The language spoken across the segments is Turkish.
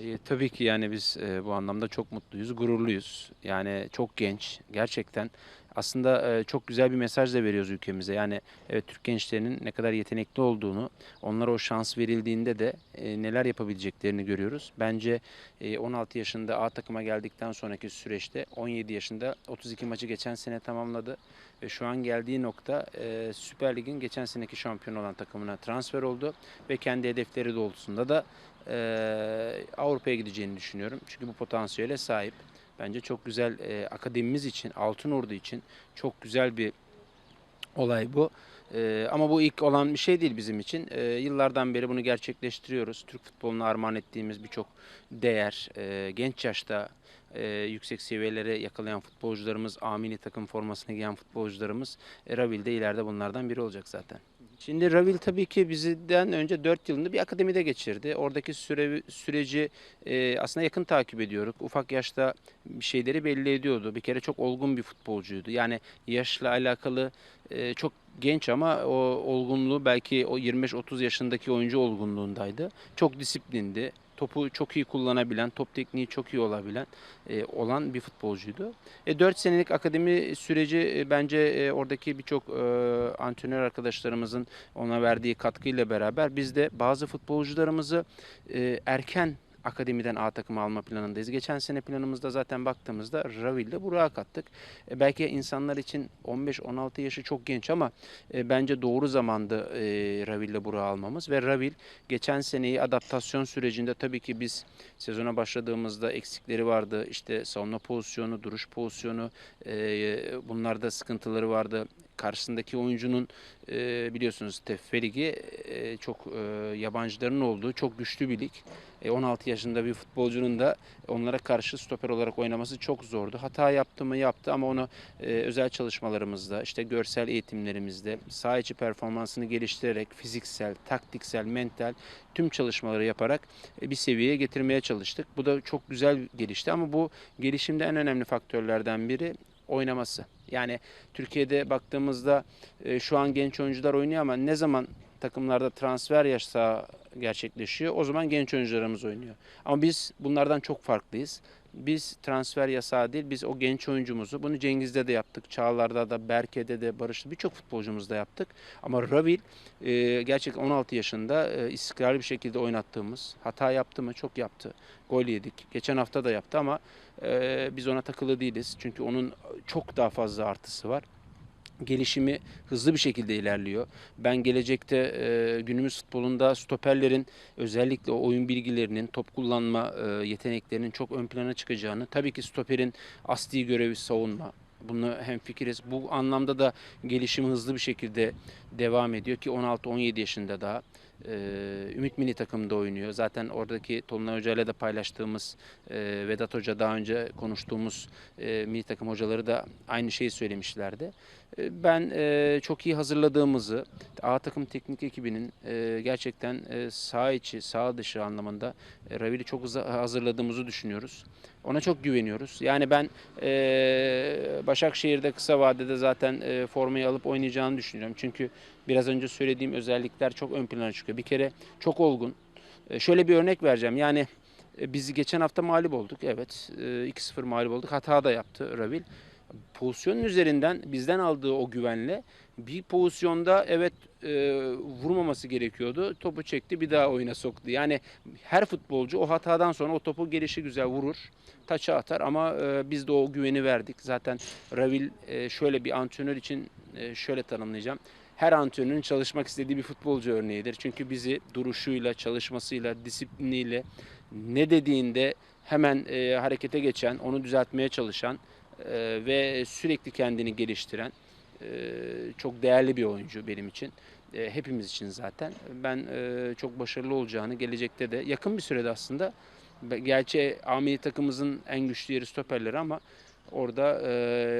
E, tabii ki yani biz e, bu anlamda çok mutluyuz, gururluyuz. Yani çok genç, gerçekten aslında e, çok güzel bir mesaj da veriyoruz ülkemize. Yani evet Türk gençlerinin ne kadar yetenekli olduğunu, onlara o şans verildiğinde de e, neler yapabileceklerini görüyoruz. Bence e, 16 yaşında A takıma geldikten sonraki süreçte 17 yaşında 32 maçı geçen sene tamamladı. Ve şu an geldiği nokta e, Süper Lig'in geçen seneki şampiyon olan takımına transfer oldu. Ve kendi hedefleri doğrultusunda da e, Avrupa'ya gideceğini düşünüyorum. Çünkü bu potansiyele sahip. Bence çok güzel e, akademimiz için, Altınordu için çok güzel bir olay bu. E, ama bu ilk olan bir şey değil bizim için. E, yıllardan beri bunu gerçekleştiriyoruz. Türk futboluna armağan ettiğimiz birçok değer, e, genç yaşta e, yüksek seviyelere yakalayan futbolcularımız, amini takım formasını giyen futbolcularımız, e, Ravil de ileride bunlardan biri olacak zaten. Şimdi Ravil tabii ki bizden önce 4 yılını bir akademide geçirdi. Oradaki süre, süreci e, aslında yakın takip ediyoruz. Ufak yaşta bir şeyleri belli ediyordu. Bir kere çok olgun bir futbolcuydu. Yani yaşla alakalı e, çok genç ama o olgunluğu belki o 25-30 yaşındaki oyuncu olgunluğundaydı. Çok disiplindi. Topu çok iyi kullanabilen, top tekniği çok iyi olabilen e, olan bir futbolcuydu. E, 4 senelik akademi süreci e, bence e, oradaki birçok e, antrenör arkadaşlarımızın ona verdiği katkıyla beraber biz de bazı futbolcularımızı e, erken akademiden A takımı alma planındayız. Geçen sene planımızda zaten baktığımızda Ravil ile Burak'ı kattık. E, belki insanlar için 15-16 yaşı çok genç ama e, bence doğru zamanda e, Ravil ile Burak'ı almamız ve Ravil geçen seneyi adaptasyon sürecinde tabii ki biz sezona başladığımızda eksikleri vardı. İşte savunma pozisyonu, duruş pozisyonu e, bunlarda sıkıntıları vardı. Karşısındaki oyuncunun e, biliyorsunuz TFF Ligi e, çok e, yabancıların olduğu çok güçlü bir lig. E, 16 yaşında bir futbolcunun da onlara karşı stoper olarak oynaması çok zordu. Hata yaptı mı yaptı ama onu e, özel çalışmalarımızda, işte görsel eğitimlerimizde, saha içi performansını geliştirerek fiziksel, taktiksel, mental tüm çalışmaları yaparak e, bir seviyeye getirmeye çalıştık. Bu da çok güzel gelişti ama bu gelişimde en önemli faktörlerden biri oynaması. Yani Türkiye'de baktığımızda e, şu an genç oyuncular oynuyor ama ne zaman takımlarda transfer yasağı gerçekleşiyor o zaman genç oyuncularımız oynuyor. Ama biz bunlardan çok farklıyız. Biz transfer yasağı değil, biz o genç oyuncumuzu, bunu Cengiz'de de yaptık, Çağlar'da da, Berke'de de, Barış'ta birçok futbolcumuzda yaptık. Ama Ravil e, gerçekten 16 yaşında e, istikrarlı bir şekilde oynattığımız, hata yaptı mı çok yaptı. Gol yedik. Geçen hafta da yaptı ama e, biz ona takılı değiliz. Çünkü onun çok daha fazla artısı var gelişimi hızlı bir şekilde ilerliyor. Ben gelecekte e, günümüz futbolunda stoperlerin özellikle oyun bilgilerinin, top kullanma e, yeteneklerinin çok ön plana çıkacağını, tabii ki stoperin asli görevi savunma. Bunu hem fikiriz. Bu anlamda da gelişimi hızlı bir şekilde devam ediyor ki 16-17 yaşında daha. Ee, Ümit Milli takımında oynuyor. Zaten oradaki Tolunay Hoca ile de paylaştığımız e, Vedat Hoca daha önce konuştuğumuz e, milli takım hocaları da aynı şeyi söylemişlerdi. E, ben e, çok iyi hazırladığımızı, A takım teknik ekibinin e, gerçekten sağ içi, sağ dışı anlamında Ravil'i çok hazırladığımızı düşünüyoruz. Ona çok güveniyoruz. Yani ben Başakşehir'de kısa vadede zaten formayı alıp oynayacağını düşünüyorum. Çünkü biraz önce söylediğim özellikler çok ön plana çıkıyor. Bir kere çok olgun. Şöyle bir örnek vereceğim. Yani biz geçen hafta mağlup olduk. Evet e, 2-0 mağlup olduk. Hata da yaptı Ravil. Pozisyonun üzerinden bizden aldığı o güvenle bir pozisyonda evet e, vurmaması gerekiyordu. Topu çekti bir daha oyuna soktu. Yani her futbolcu o hatadan sonra o topu gelişi güzel vurur. Taça atar ama e, biz de o güveni verdik. Zaten Ravil e, şöyle bir antrenör için e, şöyle tanımlayacağım. Her antrenörün çalışmak istediği bir futbolcu örneğidir. Çünkü bizi duruşuyla, çalışmasıyla, disipliniyle ne dediğinde hemen e, harekete geçen, onu düzeltmeye çalışan e, ve sürekli kendini geliştiren e, çok değerli bir oyuncu benim için. E, hepimiz için zaten. Ben e, çok başarılı olacağını gelecekte de yakın bir sürede aslında Gerçi Amili takımımızın en güçlü yeri stoperleri ama orada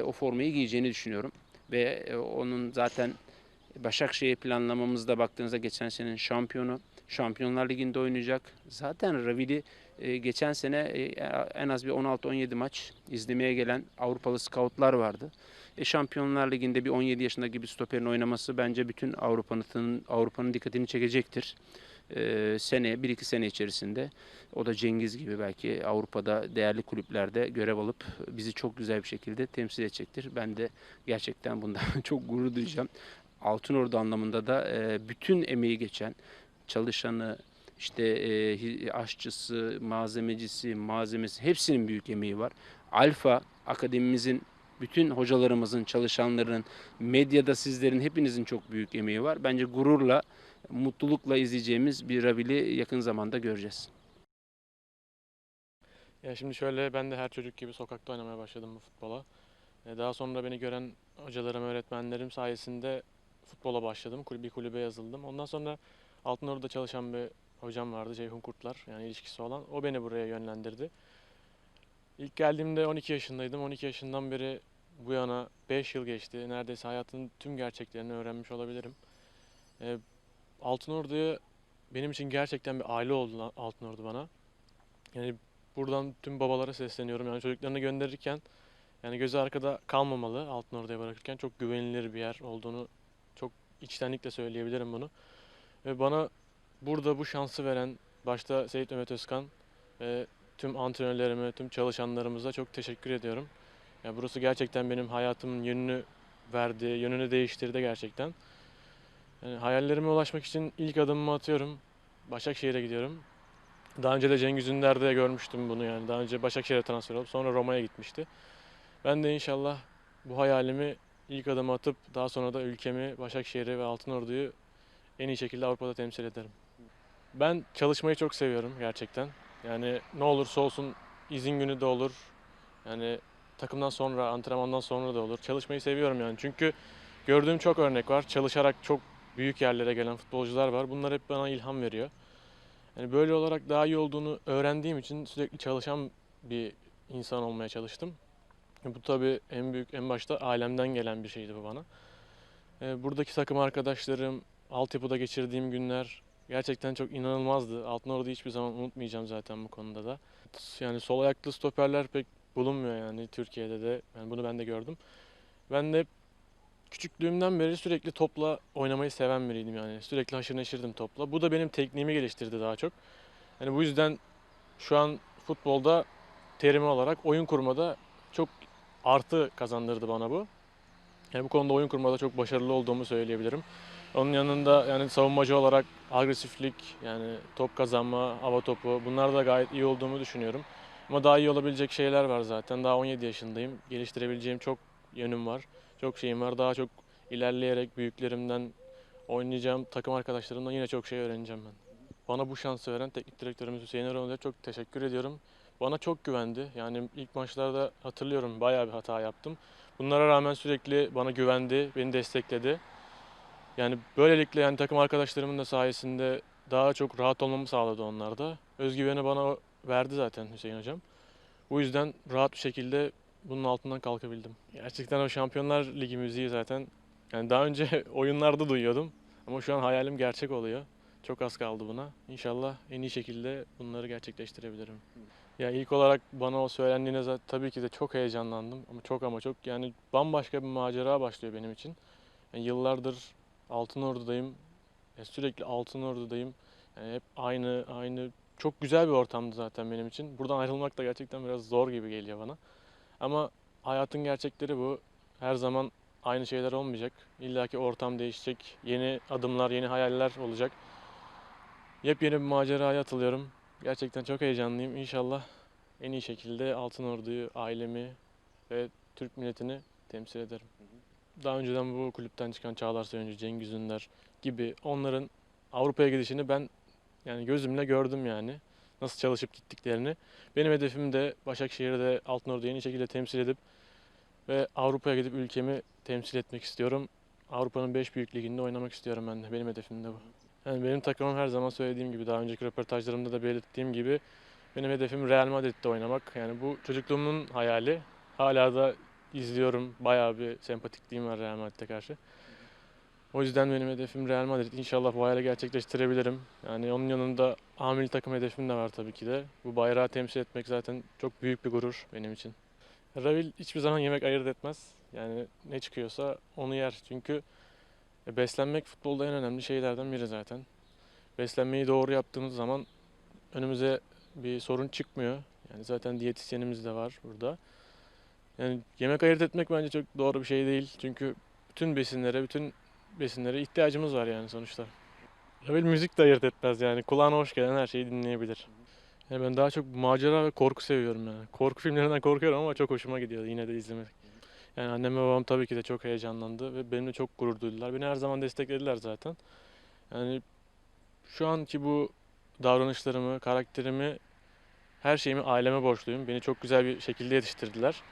o formayı giyeceğini düşünüyorum. Ve onun zaten Başakşehir planlamamızda baktığınızda geçen senenin şampiyonu. Şampiyonlar Ligi'nde oynayacak. Zaten Ravili e, geçen sene e, en az bir 16-17 maç izlemeye gelen Avrupalı scoutlar vardı. E, Şampiyonlar Ligi'nde bir 17 yaşındaki bir stoperin oynaması bence bütün Avrupa'nın Avrupa'nın dikkatini çekecektir. e, sene, 1-2 sene içerisinde o da Cengiz gibi belki Avrupa'da değerli kulüplerde görev alıp bizi çok güzel bir şekilde temsil edecektir. Ben de gerçekten bundan çok gurur duyacağım. Altınordu anlamında da e, bütün emeği geçen çalışanı, işte e, aşçısı, malzemecisi, malzemesi hepsinin büyük emeği var. Alfa Akademimizin bütün hocalarımızın, çalışanların, medyada sizlerin hepinizin çok büyük emeği var. Bence gururla, mutlulukla izleyeceğimiz bir Rabil'i yakın zamanda göreceğiz. Ya şimdi şöyle ben de her çocuk gibi sokakta oynamaya başladım bu futbola. E, Daha sonra beni gören hocalarım, öğretmenlerim sayesinde futbola başladım. Bir kulübe yazıldım. Ondan sonra Altınordu'da çalışan bir hocam vardı Ceyhun Kurtlar yani ilişkisi olan. O beni buraya yönlendirdi. İlk geldiğimde 12 yaşındaydım. 12 yaşından beri bu yana 5 yıl geçti. Neredeyse hayatın tüm gerçeklerini öğrenmiş olabilirim. E, Altınordu'yu benim için gerçekten bir aile oldu Altınordu bana. Yani buradan tüm babalara sesleniyorum. Yani çocuklarını gönderirken yani gözü arkada kalmamalı altın oraya bırakırken çok güvenilir bir yer olduğunu çok içtenlikle söyleyebilirim bunu. Ve bana burada bu şansı veren başta Seyit Mehmet Özkan ve tüm antrenörlerime, tüm çalışanlarımıza çok teşekkür ediyorum. Yani burası gerçekten benim hayatımın yönünü verdi, yönünü değiştirdi gerçekten. Yani hayallerime ulaşmak için ilk adımımı atıyorum. Başakşehir'e gidiyorum. Daha önce de Cengiz Ünder'de görmüştüm bunu yani. Daha önce Başakşehir'e transfer olup sonra Roma'ya gitmişti. Ben de inşallah bu hayalimi ilk adım atıp daha sonra da ülkemi, Başakşehir'i ve Altınordu'yu en iyi şekilde Avrupa'da temsil ederim. Ben çalışmayı çok seviyorum gerçekten. Yani ne olursa olsun izin günü de olur. Yani takımdan sonra, antrenmandan sonra da olur. Çalışmayı seviyorum yani. Çünkü gördüğüm çok örnek var. Çalışarak çok büyük yerlere gelen futbolcular var. Bunlar hep bana ilham veriyor. Yani böyle olarak daha iyi olduğunu öğrendiğim için sürekli çalışan bir insan olmaya çalıştım. Bu tabii en büyük, en başta ailemden gelen bir şeydi bu bana. Ee, Buradaki takım arkadaşlarım, altyapıda geçirdiğim günler gerçekten çok inanılmazdı. Altınordu'yu hiçbir zaman unutmayacağım zaten bu konuda da. Yani sol ayaklı stoperler pek bulunmuyor yani Türkiye'de de. Yani bunu ben de gördüm. Ben de küçüklüğümden beri sürekli topla oynamayı seven biriydim yani. Sürekli haşır neşirdim topla. Bu da benim tekniğimi geliştirdi daha çok. Yani bu yüzden şu an futbolda terimi olarak oyun kurmada çok artı kazandırdı bana bu. Yani bu konuda oyun kurmada çok başarılı olduğumu söyleyebilirim. Onun yanında yani savunmacı olarak agresiflik, yani top kazanma, hava topu bunlar da gayet iyi olduğumu düşünüyorum. Ama daha iyi olabilecek şeyler var zaten. Daha 17 yaşındayım. Geliştirebileceğim çok yönüm var. Çok şeyim var. Daha çok ilerleyerek büyüklerimden oynayacağım takım arkadaşlarımdan yine çok şey öğreneceğim ben. Bana bu şansı veren teknik direktörümüz Hüseyin Eroğlu'ya çok teşekkür ediyorum. Bana çok güvendi. Yani ilk maçlarda hatırlıyorum bayağı bir hata yaptım. Bunlara rağmen sürekli bana güvendi, beni destekledi. Yani böylelikle yani takım arkadaşlarımın da sayesinde daha çok rahat olmamı sağladı onlar da. Özgüveni bana verdi zaten Hüseyin Hocam. Bu yüzden rahat bir şekilde bunun altından kalkabildim. Gerçekten o Şampiyonlar Ligi müziği zaten yani daha önce oyunlarda duyuyordum ama şu an hayalim gerçek oluyor. Çok az kaldı buna. İnşallah en iyi şekilde bunları gerçekleştirebilirim. Ya ilk olarak bana o söylendiğine zaten tabii ki de çok heyecanlandım ama çok ama çok yani bambaşka bir macera başlıyor benim için. Yani yıllardır Altınordu'dayım. Ya sürekli Altınordu'dayım. Yani hep aynı aynı çok güzel bir ortamdı zaten benim için. Buradan ayrılmak da gerçekten biraz zor gibi geliyor bana. Ama hayatın gerçekleri bu. Her zaman aynı şeyler olmayacak. İlla ki ortam değişecek. Yeni adımlar, yeni hayaller olacak. Yepyeni bir maceraya atılıyorum. Gerçekten çok heyecanlıyım. İnşallah en iyi şekilde Altınordu'yu, ailemi ve Türk milletini temsil ederim. Daha önceden bu kulüpten çıkan Çağlar Söyüncü, Cengiz Ünder gibi onların Avrupa'ya gidişini ben yani gözümle gördüm yani. Nasıl çalışıp gittiklerini. Benim hedefim de Başakşehir'de Altınordu'yu en iyi şekilde temsil edip ve Avrupa'ya gidip ülkemi temsil etmek istiyorum. Avrupa'nın 5 büyük liginde oynamak istiyorum ben de. Benim hedefim de bu. Yani benim takımım her zaman söylediğim gibi, daha önceki röportajlarımda da belirttiğim gibi benim hedefim Real Madrid'de oynamak. Yani bu çocukluğumun hayali. Hala da izliyorum. Bayağı bir sempatikliğim var Real Madrid'e karşı. O yüzden benim hedefim Real Madrid. İnşallah bu hayali gerçekleştirebilirim. Yani onun yanında amil takım hedefim de var tabii ki de. Bu bayrağı temsil etmek zaten çok büyük bir gurur benim için. Ravil hiçbir zaman yemek ayırt etmez. Yani ne çıkıyorsa onu yer. Çünkü beslenmek futbolda en önemli şeylerden biri zaten. beslenmeyi doğru yaptığımız zaman önümüze bir sorun çıkmıyor. Yani zaten diyetisyenimiz de var burada. Yani yemek ayırt etmek bence çok doğru bir şey değil. Çünkü bütün besinlere, bütün besinlere ihtiyacımız var yani sonuçta. Ya müzik de ayırt etmez yani. Kulağına hoş gelen her şeyi dinleyebilir. Yani ben daha çok macera ve korku seviyorum yani. Korku filmlerinden korkuyorum ama çok hoşuma gidiyor yine de izlemek. Yani annem ve babam tabii ki de çok heyecanlandı ve benimle çok gurur duydular. Beni her zaman desteklediler zaten. Yani şu anki bu davranışlarımı, karakterimi, her şeyimi aileme borçluyum. Beni çok güzel bir şekilde yetiştirdiler.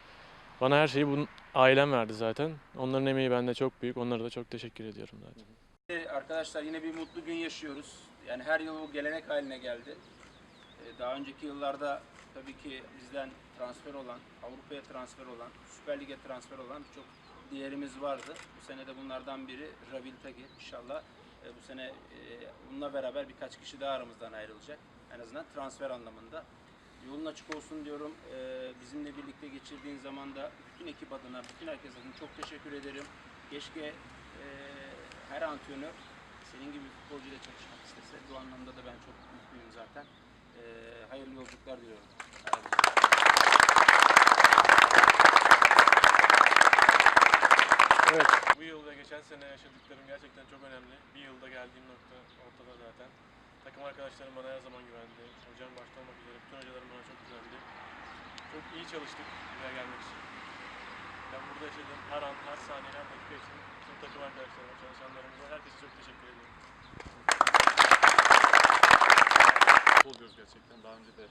Bana her şeyi bunun ailem verdi zaten. Onların emeği bende çok büyük. Onlara da çok teşekkür ediyorum zaten. Ee, Arkadaşlar yine bir mutlu gün yaşıyoruz. Yani her yıl bu gelenek haline geldi. Ee, Daha önceki yıllarda tabii ki bizden transfer olan, Avrupa'ya transfer olan, Süper Lig'e transfer olan birçok diğerimiz vardı. Bu sene de bunlardan biri Ravil Tagi. İnşallah e, bu sene e, bununla beraber birkaç kişi daha aramızdan ayrılacak. En azından transfer anlamında. Yolun açık olsun diyorum. Ee, Bizimle birlikte geçirdiğin zaman da bütün ekip adına, bütün herkes adına çok teşekkür ederim. Keşke e, her antrenör senin gibi bir futbolcuyla çalışmak istese. Bu anlamda da ben çok mutluyum zaten. Ee, hayırlı yolculuklar diliyorum. Evet. Bu yıl ve geçen sene yaşadıklarım gerçekten çok önemli. Bir yılda geldiğim nokta ortada zaten. Takım arkadaşlarım bana her zaman güvendi. Hocam başta olmak üzere bütün hocalarım bana çok güvendi. Çok iyi çalıştık buraya gelmek için. Ben burada yaşadığım her an, her saniye, her dakika için tüm takım arkadaşlarıma, çalışanlarımıza, herkese çok teşekkür ediyorum. Futbol diyoruz gerçekten. Daha önce de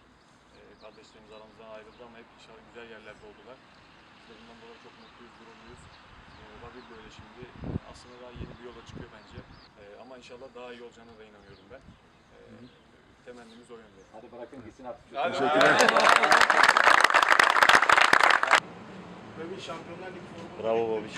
e, kardeşlerimiz aramızdan ayrıldı ama hep inşallah güzel yerlerde oldular. Biz bundan dolayı çok mutluyuz, gururluyuz. E, Babil de öyle şimdi. Aslında daha yeni bir yola çıkıyor bence. E, ama inşallah daha iyi olacağına da inanıyorum ben. Temennimiz o yönde. Hadi bırakın gitsin artık. Bravo Babiş.